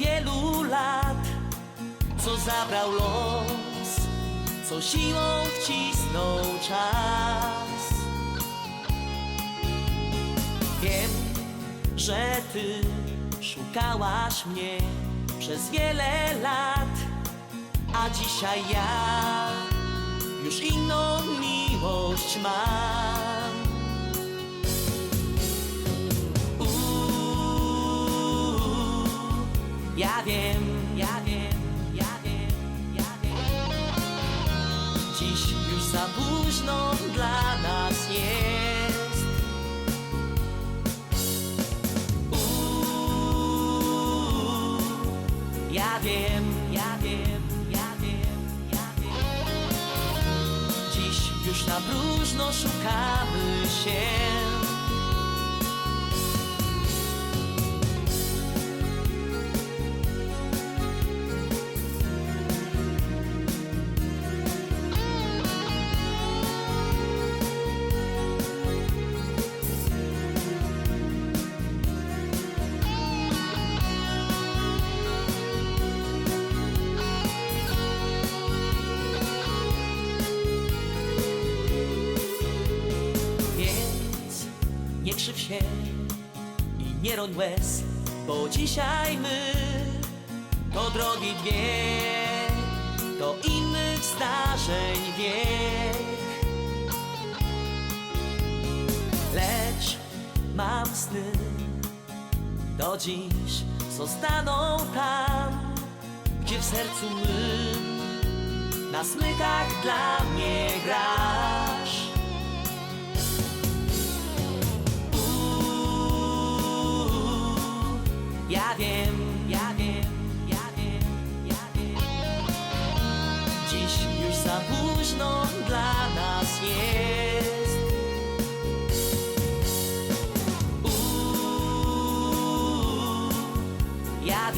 wielu lat. Co zabrał los, co siłą wcisnął czas. Wiem, że ty szukałaś mnie przez wiele lat A dzisiaj ja już inną miłość mam ja wiem, ja wiem, ja wiem, ja wiem. Dziś już za późno dla nas jest. Uuu, ja wiem, ja wiem, ja wiem, ja wiem. Dziś już na próżno szukamy się się i nie roń łez Bo dzisiaj my to drogi dwie To innych zdarzeń wiek. Lecz mam sny Do dziś zostaną tam Gdzie w sercu mym Na smykach dla mnie grasz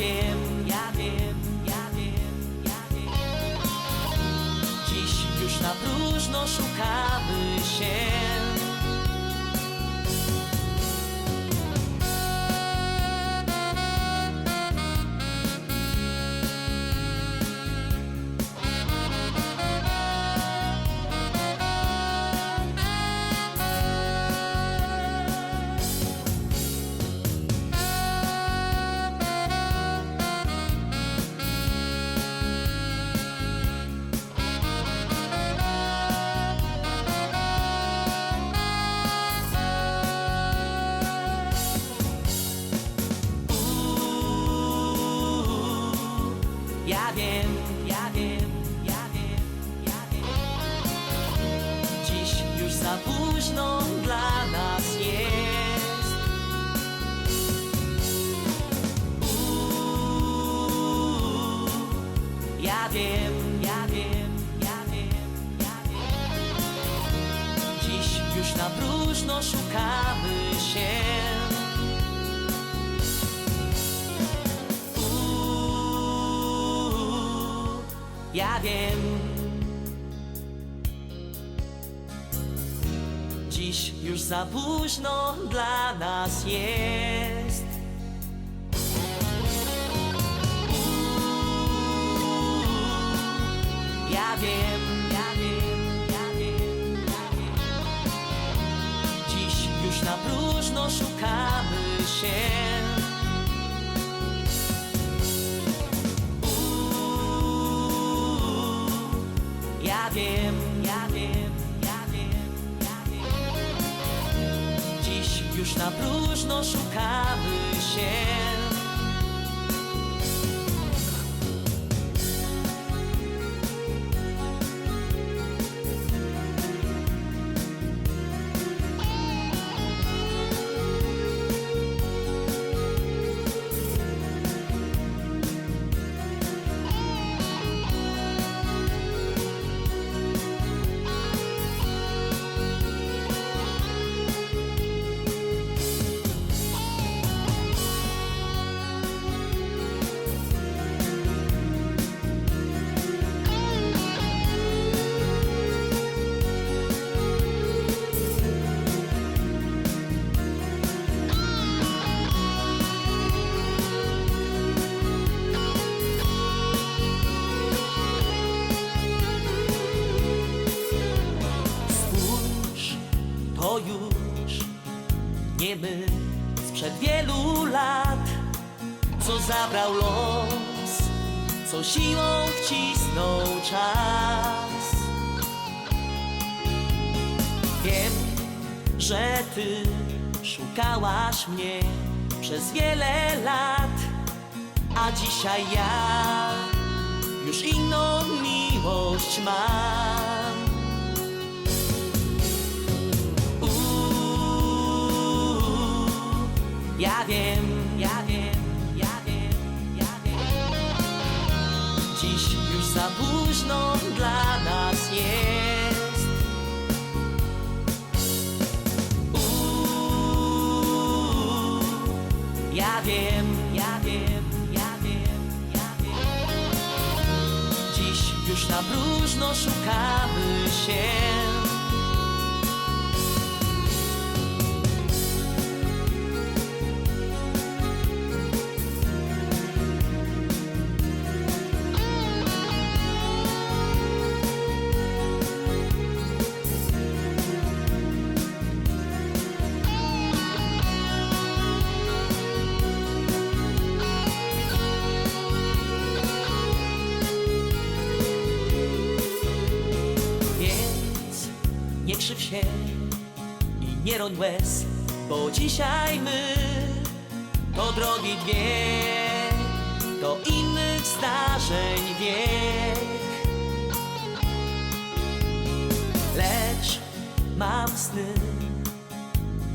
wiem, ja wiem, ja wiem, ja wiem. Dziś już na próżno szukamy się za późno dla nas jest. Uuu, Ja wiem, ja wiem, ja wiem, ja wiem. Dziś już na próżno szukamy się. Uuu, ja wiem. Dziś już za późno dla nas jest. Ja wiem, ja wiem, ja wiem, ja wiem. Dziś już na próżno szukamy się. Uuu, już na próżno szukamy się my sprzed wielu lat, co zabrał los, co siłą wcisnął czas. Wiem, że ty szukałaś mnie przez wiele lat, a dzisiaj ja już inną miłość mam. Ja wiem, ja wiem, ja wiem, ja wiem. Dziś już za późno dla nas jest. Uuu, ja wiem, ja wiem, ja wiem, ja wiem. Dziś już na próżno szukamy się. Krzyw się i nie roń łez, bo dzisiaj my to drogi dwie, to innych zdarzeń wiek. Lecz mam sny,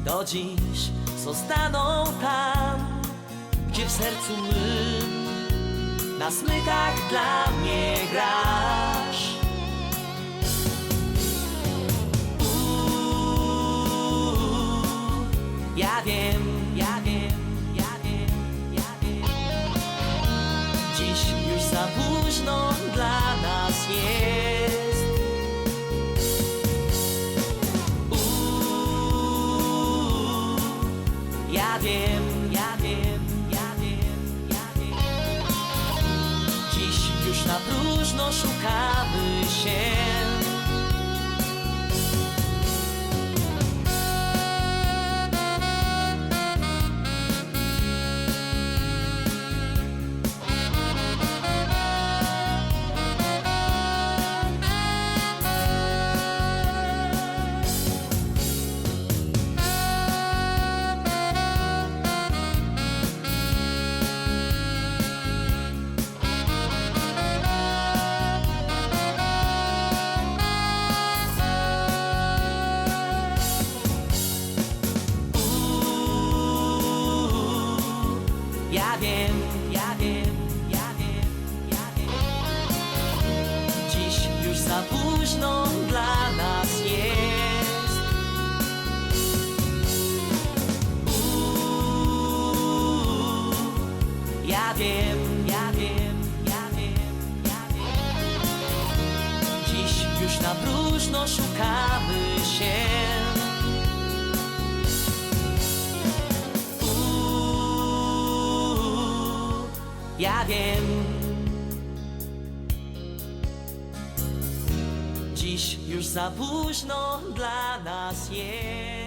do dziś zostaną tam, gdzie w sercu mym na smykach dla mnie grasz. Ja wiem, ja wiem, ja wiem, ja wiem. Dziś już za późno dla nas jest. Uuu, ja wiem, ja wiem, ja wiem, ja wiem. Dziś już na próżno szukamy się. Wiem, ja wiem, ja wiem, ja wiem. Dziś już na próżno szukamy się. Ja wiem. Dziś już za późno dla nas jest.